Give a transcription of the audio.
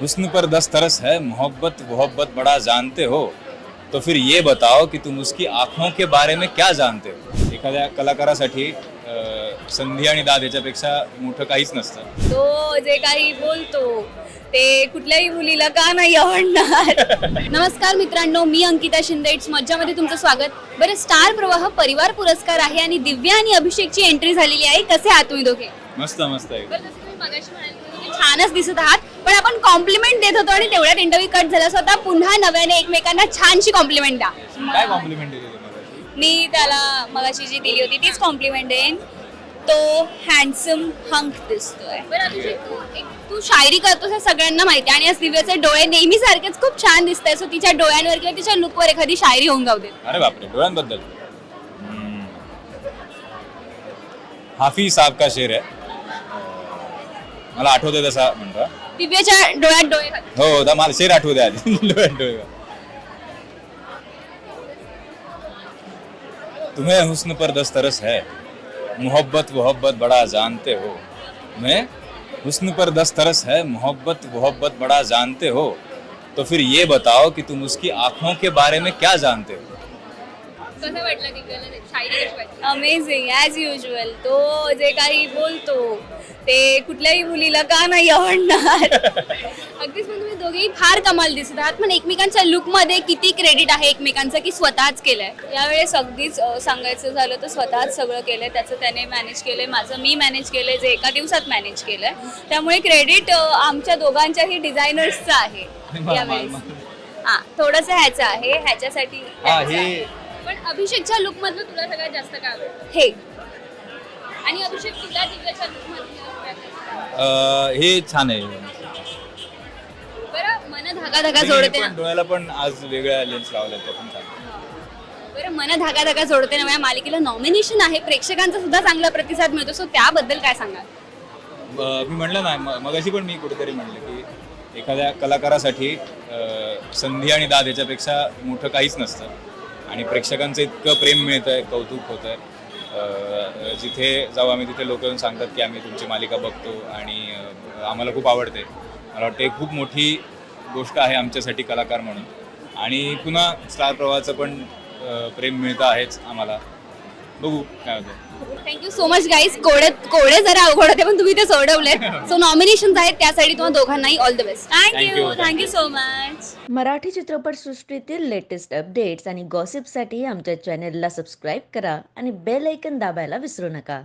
हुस्न पर दस्तरस है मोहब्बत मोहब्बत बड़ा जानते हो। तो फिर ये बताओ कि तुम उसकी आंखों के बारे में क्या जानते हो? एखाद्या कलाकारासाठी संधी आणि दाद याच्यापेक्षा मोठं काहीच नसतं. तो जे काही बोलतो ते कुठल्याही मुलीला का नाही आवडणार? नमस्कार मित्रांनो मी अंकिता शिंदे. इट्स मज्जामध्ये तुमचं स्वागत. बरं स्टार प्रवाह परिवार पुरस्कार आहे आणि दिव्या आणि अभिषेकची एंट्री झालेली आहे. कसे आहात तुम्ही दोघे? मस्त मस्त आहे बरं जसं तुम्ही मगाशी म्हणाले छानच दिसत आहात. पण आपण कॉम्प्लिमेंट देत होतो आणि तेवढ्यात इंटरव्ह्यू कट झाला. स्वतः पुन्हा नव्याने एकमेकांना छानशी कॉम्प्लिमेंट द्या. काय कॉम्प्लिमेंट दिली तुम्हाला मी त्याला मगाशी जी दिली होती तीच कॉम्प्लिमेंट देईन. तो हँडसम हंक दिसतोय. बरं अभिषेक तू एक तू शायरी करतोस हे सगळ्यांना माहिती आहे. आणि आज दिव्याचे डोळे नेहमी सारखेच खूप छान दिसत सो तिच्या डोळ्यांवर किंवा तिच्या लुकवर एखादी शायरी होऊन जाऊ दे. अरे बापरे डोळ्यांबद्दल. हम्म. हाफिज साहब का शेर आहे? मला आठवतोय तसा म्हणतो. दिव्याच्या डोळ्यात डोळे. हो हो मला शेर आठवू द्या आधी. डोळ्यात डोळे घाल. तुम्हें हुस्न पर दस्तरस है. मोहब्बत मोहब्बत बड़ा जानते हो. मैं हुस्न पर दस्तरस है मोहब्बत मोहब्बत बड़ा जानते हो. तो फिर ये बताओ कि तुम उसकी आँखों के बारे में क्या जानते हो? अमेझिंग ॲज युजल तो जे काही बोलतो ते कुठल्याही मुलीला का नाही आवडणार? अगदीच पण तुम्ही दोघेही फार कमाल दिसत आहात. पण एकमेकांच्या लुकमध्ये किती क्रेडिट आहे एकमेकांचं की स्वतःच केलंय? यावेळेस अगदीच अं, सांगायचं झालं तर स्वतःच सगळं केलंय. त्याचं त्याने मॅनेज केलंय माझं मी मॅनेज केलंय जे एका दिवसात मॅनेज केलंय. त्यामुळे क्रेडिट आमच्या दोघांच्याही डिझायनर्सचं आहे यावेळेस. हा थोडंसं ह्याचं आहे ह्याच्यासाठी हा ह्याचं हे आहे. पण अभिषेकच्या लुक मधलं तुला सगळ्यात जास्त काय आवडतं? हे आणि अभिषेक तुला दिव्याच्या हे छान आहे. बरं मन धागा धागा जोडते पण ना. डोळ्याला पण आज वेगळ्या लेन्स लावल्या त्या पण छान आहे. बरं मन धागा धागा जोडते ना या मालिकेला नॉमिनेशन आहे. प्रेक्षकांचा सुद्धा चांगला प्रतिसाद मिळतो. सो त्याबद्दल काय सांगाल? अं, मी म्हणलं ना म- मगाशी पण मी कुठेतरी म्हणलं की एखाद्या कलाकारासाठी अं, संधी आणि दाद याच्यापेक्षा मोठं काहीच नसतं. आणि प्रेक्षकांचं इतकं प्रेम मिळतं आहे कौतुक होतं आहे जिथे जाऊ आम्ही तिथे लोक येऊन सांगतात की आम्ही तुमची मालिका बघतो आणि आम्हाला खूप आवडते. मला वाटतं एक खूप मोठी गोष्ट आहे आमच्यासाठी कलाकार म्हणून. आणि पुन्हा स्टार प्रवाहाचं पण प्रेम मिळतं आहेच आम्हाला. बघू काय होतं थँक्यू सो मच गाईज कोडे कोडे जरा अवघड होते पण तुम्ही ते सोडवलेत. सो नॉमिनेशन आहेत त्यासाठी तुम्हाला दोघांनाही all the best Thank thank you thank you so much Marathi चित्रपटसृष्टीतील लेटेस्ट अपडेट्स आणि गॉसिपसाठी आमच्या चॅनेलला सबस्क्राईब करा आणि बेल ऐकन दाबायला विसरू नका.